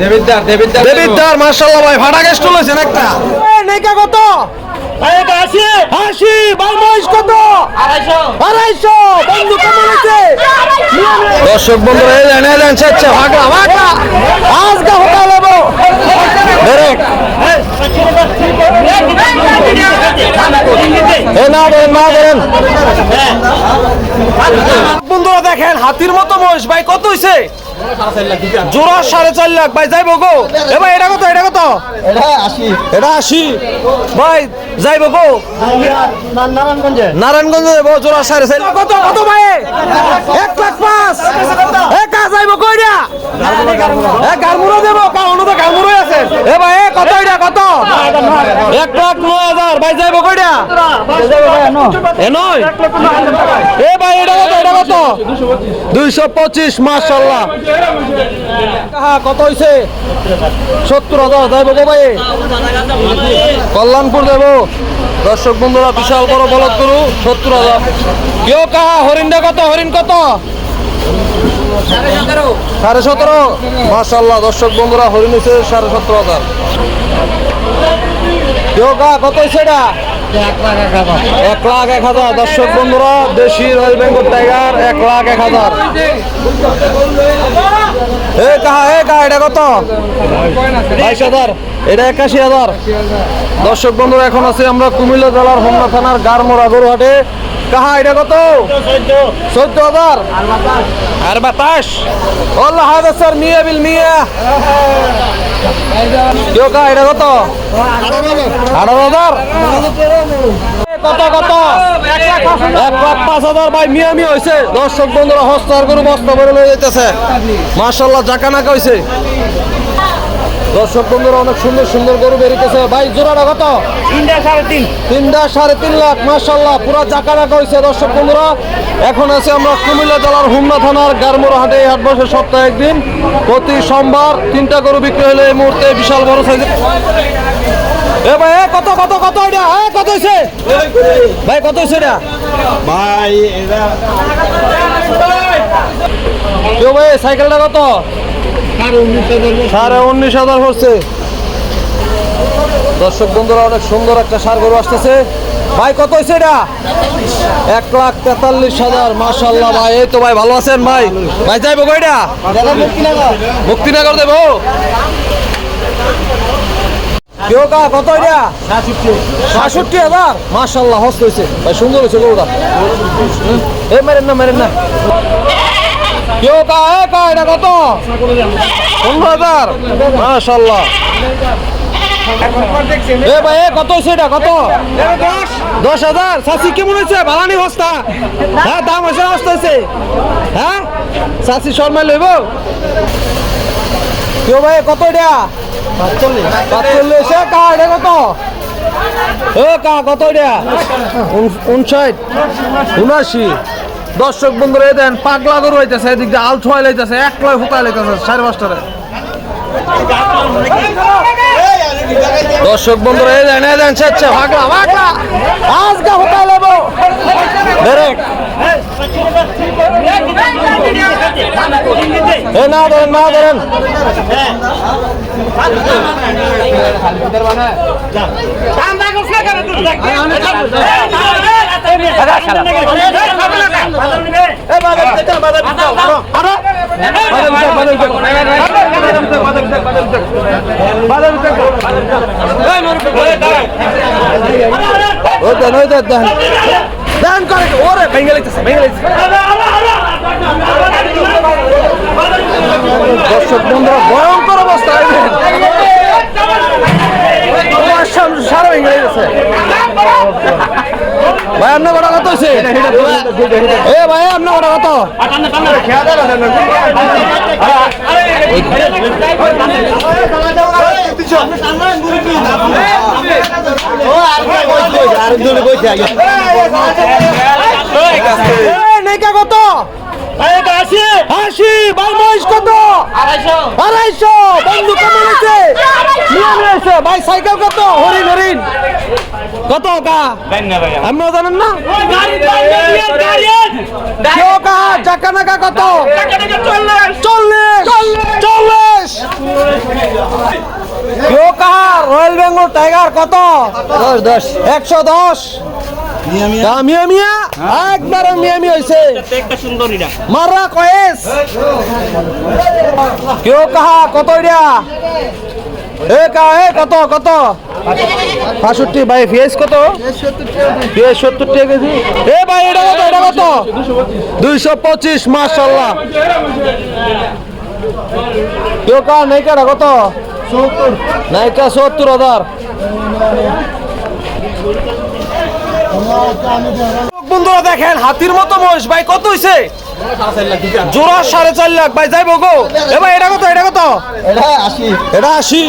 দেবিদ্দার দেবিদ্দার। ভাই ভাড়া গেস্ট একটা? নেকা কত? ভাই মহিষ বন্ধু কেমন হয়েছে দর্শক এই ভাগলা লেবো ডাইরেক্ট এ না না বন্ধুরা দেখেন হাতির মতো মহিষ ভাই কত হইছে? জোড়া সাড়ে চার লাখ। ভাই যাইব গো। এ ভাই এটা কত এটা কত? এটা আশি। ভাই যাইব গো। নারায়ণগঞ্জে। নারায়ণগঞ্জ যাব জোড়া সাড়ে চার লাখ। কত কত ভাই? এক লাখ পাঁচ। দেবো আছে। এ ভাই এ কত এটা কত? এক লাখ নয় হাজার ভাই যাইবো কইরা এ নয়? এ ভাই এটা কত এটা কত? দুইশো পঁচিশ মাসাল্লাহ কত হইছে? সত্তর হাজার যাইবো গো ভাই। কল্যাণপুর দেব দর্শক বন্ধুরা বিশাল বড় বলদ গরু সত্তর হাজার। কেউ কাহা হরিণটা কত হরিণ কত? সাড়ে সতেরো। মাসাল্লাহ দর্শক বন্ধুরা, হরিণ হচ্ছে সাড়ে সতেরো হাজার। কত হয়েছে এক লাখ এক হাজার। দর্শক বন্ধুরা, দেশি রয়্যাল বেঙ্গল টাইগার, এক লাখ এক হাজার। এ কাহা এ কাহা, এটা কত? বাইশ হাজার। এটা একাশি হাজার। দর্শক বন্ধুরা, এখন আছি আমরা কুমিল্লা জেলার হোমনা থানার গারমোড়া গরুহাটে। কাহা এটা কত? চোদ্দ হাজার আর বাতাস। আল্লাহ হাজার স্যার মিয়া বিল মিয়া। কেউ কাহা এটা কত? আঠারো হাজার কত কত? এক লাখ পাঁচ হাজার ভাই মিয়া মিয়া হয়েছে দর্শক বন্ধুরা হস্তার গরু বস্তা ভরে লয়ে যাইতেছে। মার্শাল্লাহ জাকানাকা হয়েছে দর্শক বন্ধুরা অনেক সুন্দর সুন্দর গরু বেরিতেছে। ভাই জোড়াটা কত? তিনটা সাড়ে তিন। তিনটা সাড়ে তিন লাখ মার্শাল্লাহ পুরা জাকানাকা হয়েছে দর্শক বন্ধুরা। এখন আছে আমরা কুমিল্লা জেলার হুমনা থানার গারমোড় হাটে হাট বসে সপ্তাহে একদিন। প্রতি সোমবার তিনটা গরু বিক্রি হলে এই মুহূর্তে বিশাল বড় সাইজের এ ভাই এ কত কত কত এটা? এ কত হয়েছে ভাই কত হয়েছে এটা? ভাই এটা কেউ ভাই সাইকেলটা কত? সাড়ে উনিশ হাজার হচ্ছে। দর্শক বন্ধুরা, অনেক সুন্দর একটা সার গরু আসতেছে। ভাই, কত হয়েছে এটা? এক লাখ তেতাল্লিশ হাজার মার্শাল্লাহ ভাই। এই তো ভাই, ভালো আছেন ভাই? ভাই, যাইবো কইটা মুক্তিনগর দেবো। মার্শাল্লাহ হস্ত হয়েছে। ভাই, সুন্দর হয়েছে গরুটা। এই মেরেন না মেরেন না। কেউ কা এটা কত? পনেরো হাজার। এ ভাই কত এটা? কত? দশ হাজার। কেমন হ্যাঁ দাম হয়েছে হ্যাঁ? চাষি শর্মা লইব? কেউ ভাই কত এটা? পাঁচচল্লিশ। এ কা এটা কত? কা কত এটা? উন- উনষাট। উনাশি। দর্শক বন্ধুরা দেন পাগলা গরু হইতেছে এদিক দিয়ে আল ছোয়াই লাইতেছে এক লয় ফুটাই লাইতেছে সাড়ে পাঁচটারে দর্শক বন্ধুরা এই দেন এই দেন ভাগলা ভাগলা আজকে লেবো ডাইরেক্ট এ না ধরেন না ধরেন দেন করে ওরে ভেঙে দর্শক বন্ধুরা ভয়ঙ্কর অবস্থা সারা ভেঙে গেছে ভাই আপনার কটা কত হয়েছে এ ভাই আপনার কটা কত কত আশি। আশি বাইশ কত? আড়াইশো। আড়াইশো বন্ধু কেমন আছে? নিয়ম সাইকেল কত? হরিণ হরিণ। কত জানেন না? কেউ কা চাকা নাকা কত? চল্লিশ। চল্লিশ। কেউ কা রয়্যাল বেঙ্গল টাইগার কত? দশ। একশো দশ। মিয়া মিয়া? একবার মিয়া মিয়া হয়েছে মারা কয়েস। কেউ কাহা কত এটা এ কাহা এ কত কত? পাঁষট্টি ভাই ফিয়েস কত? ফিয়েস সত্তর টাকা কেজি। এ ভাই এটা কত এটা কত? দুইশো পঁচিশ মাসাল্লাহ কেউ কাহা নাইকাটা কত? নাইকা সত্তর হাজার। বন্ধুরা দেখেন হাতির মতো মহিষ ভাই কত হইছে? জোড়া সাড়ে চার লাখ। ভাই যাইব গো। এ ভাই এটা কত এটা কত? এটা আশি।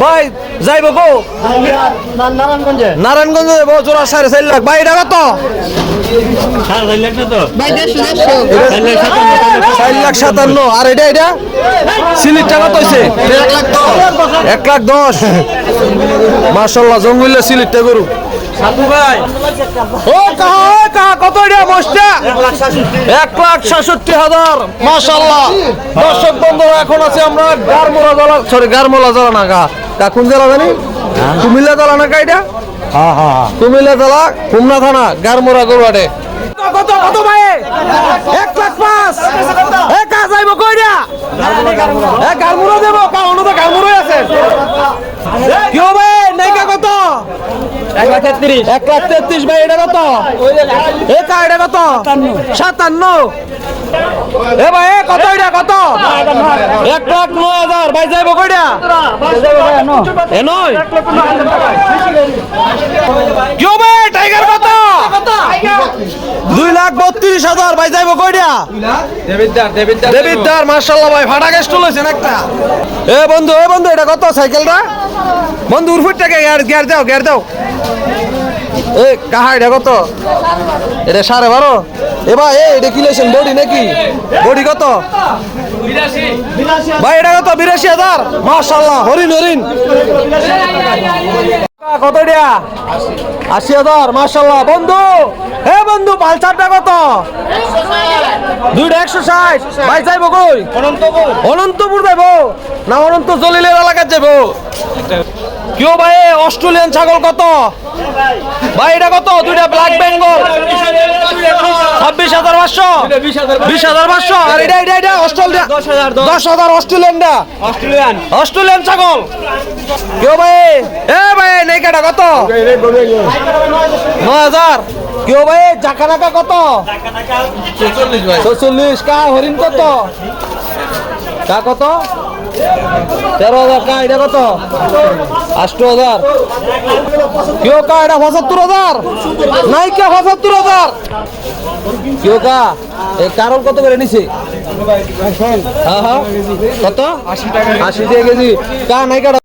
ভাই যাইব গো। না- নারায়ণগঞ্জে নারায়ণগঞ্জ যাইব জোড়া সাড়ে চার লাখ। ভাই এটা কত? চার লাখ সাতান্ন। আর এটা এটা? এক লাখ দশ। এক লাখ দশ। মার্শাল্লাহ জঙ্গলে সিলিটটা গরু। ও কাহা কাহা কত এটা মোষটা এক লাখ সাতষট্টি হাজার। মাশাল্লাহ দর্শক বন্ধুরা এখন আছে আমরা গারমোলা জেলা সরি গারমোলা জেলা না গা তা কোন জেলা জানি? কুমিল্লা জেলা না এটা? হ্যাঁ হ্যাঁ কুমিল্লা জেলা খুমনা থানা গারমোরা গরুয়াটে। কত কত ভাই? এক লাখ পাঁচ। এ কা যাইব কই দিয়া এ গারমুরা দেব কা অনু তো গারমুরাই আছে কিও ভাই নাইকা কত এক লাখ তেত্রিশ। ভাই, এটা কত? এ কা এটা কত? সাতান্ন। এ ভাই কত কত? এক লাখ নয় হাজার। ভাই, যাইব কইটা এ নয়। টাইগার কত দুই লাখ বত্রিশ হাজার ভাই যাইব কইটা দেবিদ্দার মার্শাল্লাহ ভাই ফাটা গেস্ট লইছেন একটা। এ বন্ধু এ বন্ধু এটা কত সাইকেলটা? বন্ধু উরফুট থেকে গিয়ার গিয়ার দাও গিয়ার দাও। এ কাহা এটা কত? এটা সাড়ে বারো? এ ভাই এ এটা কি লইছেন বডি নাকি? বডি কত? ভাই এটা কত? বিরাশি হাজার? মার্শাল্লাহ হরিণ হরিণ। কত দিয়া আশি হাজার মার্শাল্লাহ বন্ধু হে বন্ধু পালসারটা কত? দুইটা একশো ষাট। ভাই যাইব কই? অনন্তপুর। যাইব? না অনন্ত জলিলের এলাকার যাইব? কেউ ভাই অস্ট্রেলিয়ান ছাগল কত? ভাই এটা কত? দুইটা ব্ল্যাক বেঙ্গল ছাব্বিশ হাজার পাঁচশো। বিশ হাজার পাঁচশো। আর এটা এটা এটা অস্ট্রেলিয়া দশ হাজার অস্ট্রেলিয়ানটা। অস্ট্রেলিয়ান। অস্ট্রেলিয়ান ছাগল। কেউ ভাই এ ভাই নেইকাটা কত? নয় হাজার। কেউ ভাই জাকা নাকা কত? চল্লিশ কা হরিণ কত? কা কত? তেরো হাজার কা, এটা কত? আষ্ট হাজার। কেউ কা, এটা পঁচাত্তর হাজার? নাইকা পঁচাত্তর হাজার। কেউ কা কারণ কত করে নিছে? হ্যাঁ হ্যাঁ কত? আশি টাকা। কেজি। কা নাই কাটা